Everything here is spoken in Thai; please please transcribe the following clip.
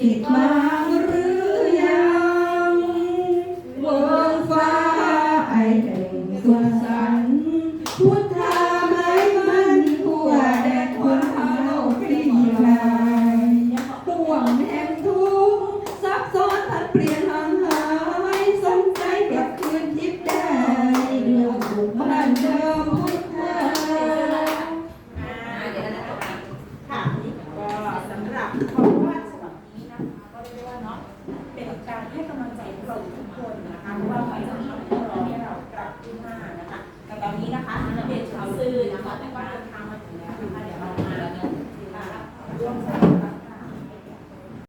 อนสิทธิ์มาหรือยังวงฟ้าไอแห่งสุขสัน ให้กำลังใจพวกเราทุกคนนะคะเพราะว่าขอให้จะที่รอให้เรากลับขึ้นมานะคะแต่ตอนนี้นะคะเด็กข่าวสื่อนะคะแล้ว่าเดินทางมาถึงแล้วนะคะเดี๋ยวเรามาแล้วมแสดะ